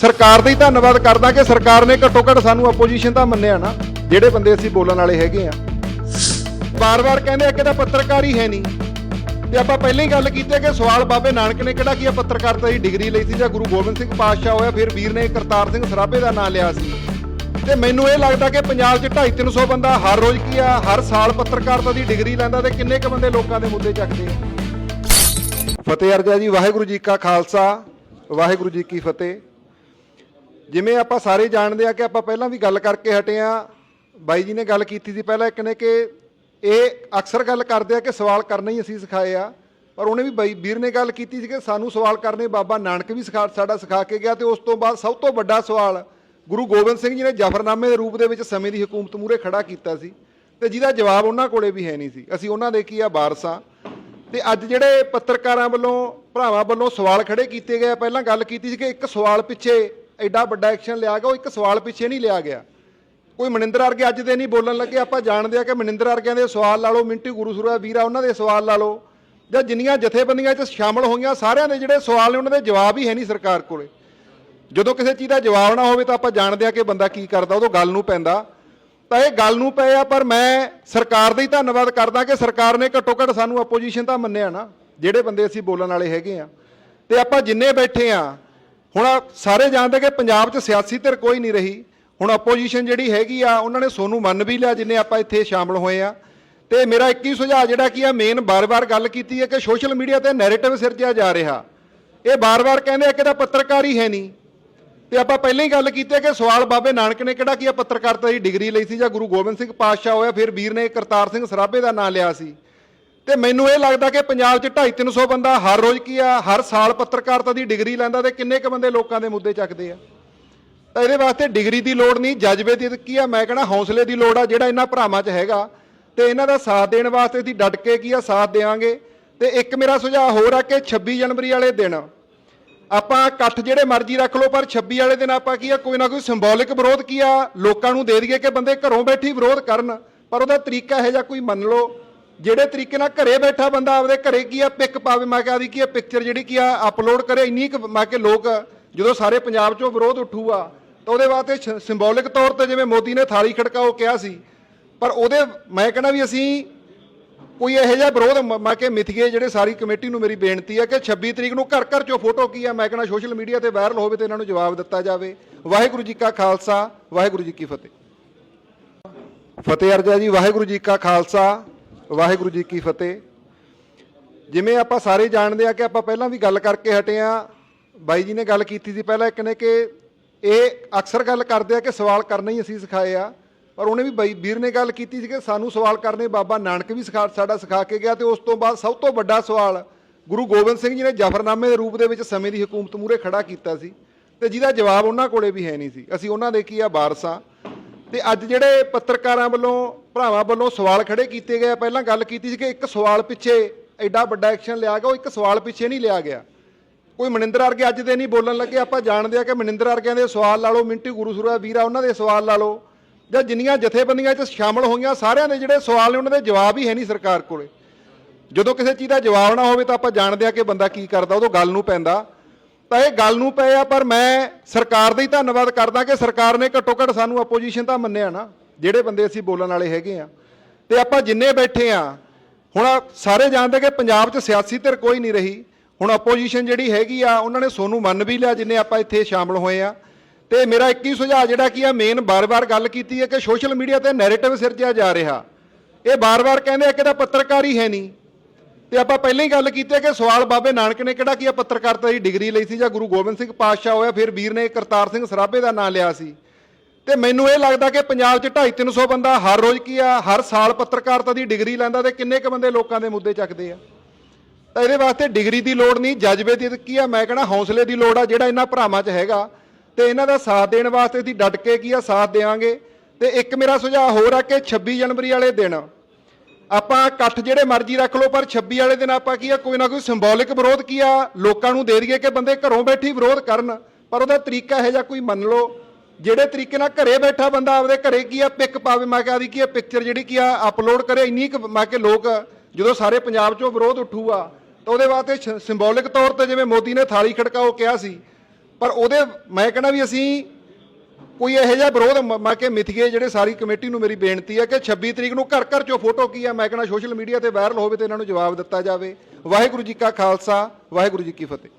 ਸਰਕਾਰ ਦਾ ਹੀ ਧੰਨਵਾਦ ਕਰਦਾ ਕਿ ਸਰਕਾਰ ਨੇ ਘੱਟੋ ਘੱਟ ਸਾਨੂੰ ਆਪੋਜੀਸ਼ਨ ਦਾ ਮੰਨਿਆ ਨਾ, ਜਿਹੜੇ ਬੰਦੇ ਅਸੀਂ ਬੋਲਣ ਵਾਲੇ ਹੈਗੇ ਆ। ਵਾਰ-ਵਾਰ ਕਹਿੰਦੇ ਆ ਕਿ ਤਾਂ ਹੀ ਹੈ ਨਹੀਂ। ਤੇ ਆਪਾਂ ਪਹਿਲਾਂ ਹੀ ਗੱਲ ਕੀਤੀ ਹੈ ਕਿ ਸਵਾਲ ਬਾਬੇ ਨਾਨਕ ਨੇ ਕਿਹੜਾ ਕੀ ਆ, ਪੱਤਰਕਾਰਤਾ ਦੀ ਡਿਗਰੀ ਲਈ ਸੀ ਜਾਂ ਗੁਰੂ ਗੋਬਿੰਦ ਸਿੰਘ ਪਾਤਸ਼ਾਹ ਹੋਇਆ, ਫਿਰ ਵੀਰ ਨੇ ਕਰਤਾਰ ਸਿੰਘ ਸਰਾਭੇ ਦਾ ਨਾਮ ਲਿਆ ਸੀ। ਤੇ ਮੈਨੂੰ ਇਹ ਲੱਗਦਾ ਕਿ ਪੰਜਾਬ 'ਚ 250 ਬੰਦਾ ਹਰ ਰੋਜ਼ ਕੀ ਆ, ਹਰ ਸਾਲ ਪੱਤਰਕਾਰਤਾ ਦੀ ਡਿਗਰੀ ਲੈਂਦਾ ਤੇ ਕਿੰਨੇ ਕ ਬੰਦੇ ਲੋਕਾਂ ਦੇ ਮੁੱਦੇ ਚੱਕਦੇ ਆ। ਫਤਿਹ ਅਰਜਾ ਜੀ, ਵਾਹਿਗੁਰੂ ਜੀ ਕਾ ਖਾਲਸਾ, ਵਾਹਿਗੁਰੂ ਜੀ ਕੀ ਫਤਿਹ। ਜਿਵੇਂ ਆਪਾਂ ਸਾਰੇ ਜਾਣਦੇ ਆ ਕਿ ਆਪਾਂ ਪਹਿਲਾਂ ਵੀ ਗੱਲ ਕਰਕੇ ਹਟੇ ਆ, ਬਾਈ ਜੀ ਨੇ ਗੱਲ ਕੀਤੀ ਸੀ ਪਹਿਲਾਂ ਇੱਕ ਨੇ ਕਿ ਇਹ ਅਕਸਰ ਗੱਲ ਕਰਦੇ ਆ ਕਿ ਸਵਾਲ ਕਰਨਾ ਹੀ ਅਸੀਂ ਸਿਖਾਏ ਆ, ਪਰ ਉਹਨੇ ਵੀ ਬਾਈ ਵੀਰ ਨੇ ਗੱਲ ਕੀਤੀ ਸੀ ਕਿ ਸਾਨੂੰ ਸਵਾਲ ਕਰਨੇ ਬਾਬਾ ਨਾਨਕ ਵੀ ਸਿਖਾ, ਸਾਡਾ ਸਿਖਾ ਕੇ ਗਿਆ ਤੇ ਉਸ ਤੋਂ ਬਾਅਦ ਸਭ ਤੋਂ ਵੱਡਾ ਸਵਾਲ ਗੁਰੂ ਗੋਬਿੰਦ ਸਿੰਘ ਜੀ ਨੇ ਜਫਰਨਾਮੇ ਦੇ ਰੂਪ ਦੇ ਵਿੱਚ ਸਮੇਂ ਦੀ ਹਕੂਮਤ ਮੂਹਰੇ ਖੜਾ ਕੀਤਾ ਸੀ ਤੇ ਜਿਹਦਾ ਜਵਾਬ ਉਹਨਾਂ ਕੋਲੇ ਵੀ ਹੈ ਨਹੀਂ ਸੀ। ਅਸੀਂ ਉਹਨਾਂ ਦੇ ਕੀ ਆ, ਵਾਰਸਾਂ ਤੇ ਅੱਜ ਜਿਹੜੇ ਪੱਤਰਕਾਰਾਂ ਵੱਲੋਂ, ਭਰਾਵਾਂ ਵੱਲੋਂ ਸਵਾਲ ਖੜੇ ਕੀਤੇ ਗਏ ਪਹਿਲਾਂ ਗੱਲ ਕੀਤੀ ਸੀ ਕਿ ਇੱਕ ਸਵਾਲ ਪਿੱਛੇ ਐਡਾ ਵੱਡਾ ਐਕਸ਼ਨ ਲਿਆ ਗਿਆ, ਉਹ ਇੱਕ ਸਵਾਲ ਪਿੱਛੇ ਨਹੀਂ ਲਿਆ ਗਿਆ। ਕੋਈ ਮਨਿੰਦਰ ਵਰਗੇ ਅੱਜ ਦੇ ਨਹੀਂ ਬੋਲਣ ਲੱਗੇ, ਆਪਾਂ ਜਾਣਦੇ ਆ ਕਿ ਮਨਿੰਦਰ ਵਰਗਿਆਂ ਦੇ ਸਵਾਲ ਲਾ ਲਓ, ਮਿੰਟੂ ਗੁਰੂਸੁਰਾ ਵੀਰਾ ਉਹਨਾਂ ਦੇ ਸਵਾਲ ਲਾ ਲਓ। ਜਾਂ ਜਿੰਨੀਆਂ ਜਥੇਬੰਦੀਆਂ 'ਚ ਸ਼ਾਮਲ ਹੋਈਆਂ, ਸਾਰਿਆਂ ਦੇ ਜਿਹੜੇ ਸਵਾਲ ਨੇ, ਉਹਨਾਂ ਦੇ ਜਵਾਬ ਹੀ ਹੈ ਨਹੀਂ ਸਰਕਾਰ ਕੋਲੇ। ਜਦੋਂ ਕਿਸੇ ਚੀਜ਼ ਦਾ ਜਵਾਬ ਨਾ ਹੋਵੇ ਤਾਂ ਆਪਾਂ ਜਾਣਦੇ ਆ ਕਿ ਬੰਦਾ ਕੀ ਕਰਦਾ ਉਦੋਂ ਗੱਲ ਨੂੰ ਪੈਂਦਾ। ਤਾਂ ਇਹ ਗੱਲ ਨੂੰ ਪਏ ਆ, ਪਰ ਮੈਂ ਸਰਕਾਰ ਦਾ ਹੀ ਧੰਨਵਾਦ ਕਰਦਾ ਕਿ ਸਰਕਾਰ ਨੇ ਘੱਟੋ ਘੱਟ ਸਾਨੂੰ ਆਪੋਜੀਸ਼ਨ ਤਾਂ ਮੰਨਿਆ ਨਾ, ਜਿਹੜੇ ਬੰਦੇ ਅਸੀਂ ਬੋਲਣ ਵਾਲੇ ਹੈਗੇ ਆ। ਤੇ ਆਪਾਂ ਜਿੰਨੇ ਬੈਠੇ ਆ ਹੁਣ ਸਾਰੇ ਜਾਣਦੇ ਕਿ ਪੰਜਾਬ 'ਚ ਸਿਆਸੀ ਧਿਰ ਕੋਈ ਨਹੀਂ ਰਹੀ। ਹੁਣ ਆਪੋਜੀਸ਼ਨ ਜਿਹੜੀ ਹੈਗੀ ਆ, ਉਹਨਾਂ ਨੇ ਸੋਨੂੰ ਮੰਨ ਵੀ ਲਿਆ, ਜਿੰਨੇ ਆਪਾਂ ਇੱਥੇ ਸ਼ਾਮਲ ਹੋਏ ਆ। ਤੇ ਮੇਰਾ ਇੱਕ ਹੀ ਸੁਝਾਅ ਜਿਹੜਾ ਕੀ ਆ ਮੇਨ ਬਾਰ-ਬਾਰ ਗੱਲ ਕੀਤੀ ਹੈ ਕਿ ਸੋਸ਼ਲ ਮੀਡੀਆ ਤੇ ਨੈਰੇਟਿਵ ਸਿਰਜਿਆ ਜਾ ਰਿਹਾ। ਇਹ ਬਾਰ-ਬਾਰ ਕਹਿੰਦੇ ਆ ਕਿ ਤਾਂ ਹੀ ਹੈ ਨਹੀਂ। ਤੇ ਆਪਾਂ ਪਹਿਲਾਂ ਹੀ ਗੱਲ ਕੀਤੀ ਕਿ ਸਵਾਲ ਬਾਬੇ ਨਾਨਕ ਨੇ ਕਿਹੜਾ ਕੀ ਆ, ਪੱਤਰਕਾਰਤਾ ਦੀ ਡਿਗਰੀ ਲਈ ਸੀ ਜਾਂ ਗੁਰੂ ਗੋਬਿੰਦ ਸਿੰਘ ਪਾਤਸ਼ਾਹ ਹੋਇਆ, ਫਿਰ ਵੀਰ ਨੇ ਕਰਤਾਰ ਸਿੰਘ ਸਰਾਭੇ ਦਾ ਨਾਮ ਲਿਆ ਸੀ। ਤੇ ਮੈਨੂੰ ਇਹ ਲੱਗਦਾ ਕਿ ਪੰਜਾਬ 'ਚ 250 ਬੰਦਾ ਹਰ ਰੋਜ਼ ਕੀ ਆ, ਹਰ ਸਾਲ ਪੱਤਰਕਾਰਤਾ ਦੀ ਡਿਗਰੀ ਲੈਂਦਾ ਤੇ ਕਿੰਨੇ ਕ ਬੰਦੇ ਲੋਕਾਂ ਦੇ ਮੁੱਦੇ ਚੱਕਦੇ ਆ? ਤਾਂ ਇਹਦੇ ਵਾਸਤੇ ਡਿਗਰੀ ਦੀ ਲੋੜ ਨਹੀਂ, ਜਜ਼ਬੇ ਦੀ ਕੀ ਆ, ਮੈਂ ਕਹਿੰਦਾ ਹੌਸਲੇ ਦੀ ਲੋੜ ਆ, ਜਿਹੜਾ ਇਹਨਾਂ ਭਰਾਵਾਂ 'ਚ ਹੈਗਾ। ਤੇ ਇਹਨਾਂ ਦਾ ਸਾਥ ਦੇਣ ਵਾਸਤੇ ਅਸੀਂ ਡਟ ਕੇ ਕੀ ਆ, ਸਾਥ ਦੇਵਾਂਗੇ। ਤੇ ਇੱਕ ਮੇਰਾ ਸੁਝਾਅ ਹੋਰ ਆ ਕਿ 26 ਜਨਵਰੀ ਵਾਲੇ ਦਿਨ ਆਪਾਂ ਇਕੱਠ ਜਿਹੜੇ ਮਰਜ਼ੀ ਰੱਖ ਲਓ, ਪਰ 26 ਵਾਲੇ ਦਿਨ ਆਪਾਂ ਕੀ ਆ, ਕੋਈ ਨਾ ਕੋਈ ਸਿੰਬੋਲਿਕ ਵਿਰੋਧ ਕੀ ਆ, ਲੋਕਾਂ ਨੂੰ ਦੇ ਦਈਏ ਕਿ ਬੰਦੇ ਘਰੋਂ ਬੈਠੀ ਵਿਰੋਧ ਕਰਨ। ਪਰ ਉਹਦਾ ਤਰੀਕਾ ਇਹੋ ਜਿਹਾ ਕੋਈ ਮੰਨ ਲਓ ਜਿਹੜੇ ਤਰੀਕੇ ਨਾਲ ਘਰੇ ਬੈਠਾ ਬੰਦਾ ਆਪਦੇ ਘਰੇ ਕੀ ਆ ਪਿਕ ਪਾਵੇ, ਮੈਂ ਕਿਹਾ ਦੀ ਕੀ ਆ ਪਿਕਚਰ ਜਿਹੜੀ ਕੀ ਆ ਅਪਲੋਡ ਕਰੇ, ਇੰਨੀ ਕੁ ਮੈਂ ਕਿ ਲੋਕ ਜਦੋਂ ਸਾਰੇ ਪੰਜਾਬ 'ਚੋਂ ਵਿਰੋਧ ਉੱਠੂਗਾ, ਤਾਂ ਉਹਦੇ ਵਾਸਤੇ ਸਿੰਬੋਲਿਕ ਤੌਰ ਤੇ ਜਿਵੇਂ ਮੋਦੀ ਨੇ ਥਾਲੀ ਖੜਕਾਓ ਕਿਹਾ ਸੀ। ਪਰ ਉਹਦੇ, ਮੈਂ ਕਹਿੰਦਾ ਵੀ ਅਸੀਂ ਕੋਈ ਇਹੋ ਜਿਹਾ ਵਿਰੋਧ, ਮੈਂ ਕਿ ਮਿਥੀਏ ਜਿਹੜੇ ਸਾਰੀ ਕਮੇਟੀ ਨੂੰ ਮੇਰੀ ਬੇਨਤੀ ਹੈ ਕਿ 26 ਤਰੀਕ ਨੂੰ ਘਰ ਘਰ ਚੋਂ ਫੋਟੋ ਕੀ ਆ, ਮੈਂ ਕਹਿੰਦਾ ਸੋਸ਼ਲ ਮੀਡੀਆ ਤੇ ਵਾਇਰਲ ਹੋਵੇ ਤੇ ਇਹਨਾਂ ਨੂੰ ਜਵਾਬ ਦਿੱਤਾ ਜਾਵੇ। ਵਾਹਿਗੁਰੂ ਜੀ ਕਾ ਖਾਲਸਾ, ਵਾਹਿਗੁਰੂ ਜੀ ਕੀ ਫਤਿਹ। ਫਤਿਹ ਅਰਜਾ ਜੀ, ਵਾਹਿਗੁਰੂ ਜੀ ਕਾ ਖਾਲਸਾ। ਵਾਹਿਗੁਰੂ ਜੀ ਕੀ ਫਤਿਹ। ਜਿਵੇਂ ਆਪਾਂ ਸਾਰੇ ਜਾਣਦੇ ਆ ਕਿ ਆਪਾਂ ਪਹਿਲਾਂ ਵੀ ਗੱਲ ਕਰਕੇ ਹਟੇ ਆ। ਬਾਈ ਜੀ ਨੇ ਗੱਲ ਕੀਤੀ ਸੀ ਪਹਿਲਾਂ ਇੱਕ ਨੇ ਕਿ ਇਹ ਅਕਸਰ ਗੱਲ ਕਰਦੇ ਆ ਕਿ ਸਵਾਲ ਕਰਨਾ ਹੀ ਅਸੀਂ ਸਿਖਾਏ ਆ। ਪਰ ਉਹਨੇ ਵੀ ਬਾਈ ਵੀਰ ਨੇ ਗੱਲ ਕੀਤੀ ਸੀ ਕਿ ਸਾਨੂੰ ਸਵਾਲ ਕਰਨੇ ਬਾਬਾ ਨਾਨਕ ਵੀ ਸਿਖਾ ਸਾਡਾ ਸਿਖਾ ਕੇ ਗਿਆ ਤੇ ਉਸ ਤੋਂ ਬਾਅਦ ਸਭ ਤੋਂ ਵੱਡਾ ਸਵਾਲ ਗੁਰੂ ਗੋਬਿੰਦ ਸਿੰਘ ਜੀ ਨੇ ਜਫਰਨਾਮੇ ਦੇ ਰੂਪ ਦੇ ਵਿੱਚ ਸਮੇਂ ਦੀ ਹਕੂਮਤ ਮੂਹਰੇ ਖੜਾ ਕੀਤਾ ਸੀ ਤੇ ਜਿਹਦਾ ਜਵਾਬ ਉਹਨਾਂ ਕੋਲੇ ਵੀ ਹੈ ਨਹੀਂ ਸੀ। ਅਸੀਂ ਉਹਨਾਂ ਦੇ ਕੀ ਆ, ਵਾਰਸਾਂ। ਤੇ ਅੱਜ ਜਿਹੜੇ ਪੱਤਰਕਾਰਾਂ ਵੱਲੋਂ ਭਰਾਵਾਂ ਵੱਲੋਂ ਸਵਾਲ ਖੜੇ ਕੀਤੇ ਗਏ ਪਹਿਲਾਂ ਗੱਲ ਕੀਤੀ ਸੀ ਕਿ ਇੱਕ ਸਵਾਲ ਪਿੱਛੇ ਐਡਾ ਵੱਡਾ ਐਕਸ਼ਨ ਲਿਆ ਗਿਆ, ਉਹ ਇੱਕ ਸਵਾਲ ਪਿੱਛੇ ਨਹੀਂ ਲਿਆ ਗਿਆ। ਕੋਈ ਮਨਿੰਦਰ ਵਰਗੇ ਅੱਜ ਦੇ ਨਹੀਂ ਬੋਲਣ ਲੱਗੇ। ਆਪਾਂ ਜਾਣਦੇ ਆ ਕਿ ਮਨਿੰਦਰ ਵਰਗਿਆਂ ਦੇ ਸਵਾਲ ਲਾ ਲਓ, ਮਿੰਟੂ ਗੁਰੂਸੁਰਾ ਵੀਰਾ, ਉਹਨਾਂ ਦੇ ਸਵਾਲ ਲਾ ਲਓ। ਜਾਂ ਜਿੰਨੀਆਂ ਜਥੇਬੰਦੀਆਂ 'ਚ ਸ਼ਾਮਲ ਹੋਈਆਂ, ਸਾਰਿਆਂ ਦੇ ਜਿਹੜੇ ਸਵਾਲ ਨੇ, ਉਹਨਾਂ ਦੇ ਜਵਾਬ ਹੀ ਹੈ ਨਹੀਂ ਸਰਕਾਰ ਕੋਲੇ। ਜਦੋਂ ਕਿਸੇ ਚੀਜ਼ ਦਾ ਜਵਾਬ ਨਾ ਹੋਵੇ ਤਾਂ ਆਪਾਂ ਜਾਣਦੇ ਆ ਕਿ ਬੰਦਾ ਕੀ ਕਰਦਾ ਉਦੋਂ ਗੱਲ ਨੂੰ ਪੈਂਦਾ। ਤਾਂ ਇਹ ਗੱਲ ਨੂੰ ਪਏ ਆ, ਪਰ ਮੈਂ ਸਰਕਾਰ ਦਾ ਹੀ ਧੰਨਵਾਦ ਕਰਦਾ ਕਿ ਸਰਕਾਰ ਨੇ ਘੱਟੋ ਘੱਟ ਸਾਨੂੰ ਆਪੋਜੀਸ਼ਨ ਤਾਂ ਮੰਨਿਆ ਨਾ। ਜਿਹੜੇ ਬੰਦੇ ਅਸੀਂ ਬੋਲਣ ਵਾਲੇ ਹੈਗੇ ਆ। ਤੇ ਆਪਾਂ ਜਿੰਨੇ ਬੈਠੇ ਆ, ਹੁਣ ਸਾਰੇ ਜਾਣਦੇ ਕਿ ਪੰਜਾਬ 'ਚ ਸਿਆਸੀ ਧਿਰ ਕੋਈ ਨਹੀਂ ਰਹੀ। ਹੁਣ ਆਪੋਜੀਸ਼ਨ ਜਿਹੜੀ ਹੈਗੀ ਆ, ਉਹਨਾਂ ਨੇ ਸੋਨੂੰ ਮੰਨ ਵੀ ਲਿਆ ਜਿੰਨੇ ਆਪਾਂ ਇੱਥੇ ਸ਼ਾਮਲ ਹੋਏ ਆ। ਤੇ ਮੇਰਾ ਇੱਕ ਹੀ ਸੁਝਾਅ ਜਿਹੜਾ ਕੀ ਆ ਮੇਨ ਬਾਰ-ਬਾਰ ਗੱਲ ਕੀਤੀ ਹੈ ਕਿ ਸੋਸ਼ਲ ਮੀਡੀਆ ਤੇ ਨੈਰੇਟਿਵ ਸਿਰਜਿਆ ਜਾ ਰਿਹਾ। ਇਹ ਬਾਰ-ਬਾਰ ਕਹਿੰਦੇ ਆ ਕਿ ਤਾਂ ਹੀ ਹੈ ਨਹੀਂ। ਤੇ ਆਪਾਂ ਪਹਿਲਾਂ ਹੀ ਗੱਲ ਕੀਤੀ ਹੈ ਕਿ ਸਵਾਲ ਬਾਬੇ ਨਾਨਕ ਨੇ ਕਿਹੜਾ ਕੀ ਆ ਪੱਤਰਕਾਰਤਾ ਦੀ ਡਿਗਰੀ ਲਈ ਸੀ ਜਾਂ ਗੁਰੂ ਗੋਬਿੰਦ ਸਿੰਘ ਪਾਤਸ਼ਾਹ ਹੋਇਆ, ਫਿਰ ਵੀਰ ਨੇ ਕਰਤਾਰ ਸਿੰਘ ਸਰਾਭੇ ਦਾ ਨਾਮ ਲਿਆ ਸੀ। ਤੇ ਮੈਨੂੰ ਇਹ ਲੱਗਦਾ ਕਿ ਪੰਜਾਬ 'ਚ 250 ਬੰਦਾ ਹਰ ਰੋਜ਼ ਕੀ ਆ, ਹਰ ਸਾਲ ਪੱਤਰਕਾਰਤਾ ਦੀ ਡਿਗਰੀ ਲੈਂਦਾ ਤੇ ਕਿੰਨੇ ਕ ਬੰਦੇ ਲੋਕਾਂ ਦੇ ਮੁੱਦੇ ਚੱਕਦੇ ਆ? ਤਾਂ ਇਹਦੇ ਵਾਸਤੇ ਡਿਗਰੀ ਦੀ ਲੋੜ ਨਹੀਂ, ਜਜ਼ਬੇ ਦੀ ਕੀ ਆ, ਮੈਂ ਕਹਿੰਦਾ ਹੌਸਲੇ ਦੀ ਲੋੜ ਆ, ਜਿਹੜਾ ਇਹਨਾਂ ਭਰਾਵਾਂ 'ਚ ਹੈਗਾ। ਤੇ ਇਹਨਾਂ ਦਾ ਸਾਥ ਦੇਣ ਵਾਸਤੇ ਅਸੀਂ ਡਟ ਕੇ ਕੀ ਆ, ਸਾਥ ਦੇਵਾਂਗੇ। ਤੇ ਇੱਕ ਮੇਰਾ ਸੁਝਾਅ ਹੋਰ ਆ ਕਿ 26 ਜਨਵਰੀ ਵਾਲੇ ਦਿਨ ਆਪਾਂ ਇਕੱਠ ਜਿਹੜੇ ਮਰਜ਼ੀ ਰੱਖ ਲਓ, ਪਰ 26 ਵਾਲੇ ਦਿਨ ਆਪਾਂ ਕੀ ਆ, ਕੋਈ ਨਾ ਕੋਈ ਸਿੰਬੋਲਿਕ ਵਿਰੋਧ ਕੀ ਆ, ਲੋਕਾਂ ਨੂੰ ਦੇ ਦਈਏ ਕਿ ਬੰਦੇ ਘਰੋਂ ਬੈਠੀ ਵਿਰੋਧ ਕਰਨ। ਪਰ ਉਹਦਾ ਤਰੀਕਾ ਇਹੋ ਜਿਹਾ ਕੋਈ ਮੰਨ ਲਓ ਜਿਹੜੇ ਤਰੀਕੇ ਨਾਲ ਘਰੇ ਬੈਠਾ ਬੰਦਾ ਆਪਦੇ ਘਰੇ ਕੀ ਆ ਪਿਕ ਪਾਵੇ, ਮੈਂ ਕਿਹਾ ਦੀ ਕੀ ਆ ਪਿਕਚਰ ਜਿਹੜੀ ਕੀ ਆ ਅਪਲੋਡ ਕਰੇ, ਇੰਨੀ ਕੁ ਮੈਂ ਕਿ ਲੋਕ ਜਦੋਂ ਸਾਰੇ ਪੰਜਾਬ 'ਚੋਂ ਵਿਰੋਧ ਉੱਠੂਗਾ, ਤਾਂ ਉਹਦੇ ਵਾਸਤੇ ਸਿੰਬੋਲਿਕ ਤੌਰ ਤੇ ਜਿਵੇਂ ਮੋਦੀ ਨੇ ਥਾਲੀ ਖੜਕਾਓ ਕਿਹਾ ਸੀ। ਪਰ ਉਹਦੇ, ਮੈਂ ਕਹਿੰਦਾ ਵੀ ਅਸੀਂ ਕੋਈ ਇਹੋ ਜਿਹਾ ਵਿਰੋਧ ਮ- ਮੈਂ ਕਿ ਮਿਥੀਏ ਜਿਹੜੇ ਸਾਰੀ ਕਮੇਟੀ ਨੂੰ ਮੇਰੀ ਬੇਨਤੀ ਹੈ ਕਿ 26 ਤਰੀਕ ਨੂੰ ਘਰ ਘਰ ਚੋਂ ਫੋਟੋ ਕੀ ਹੈ ਮੈਂ ਕਹਿੰਦਾ ਸੋਸ਼ਲ ਮੀਡੀਆ ਤੇ ਵਾਇਰਲ ਹੋਵੇ ਤੇ ਇਹਨਾਂ ਨੂੰ ਜਵਾਬ ਦਿੱਤਾ ਜਾਵੇ। ਵਾਹਿਗੁਰੂ ਜੀ ਕਾ ਖਾਲਸਾ, ਵਾਹਿਗੁਰੂ ਜੀ ਕੀ ਫਤਿਹ।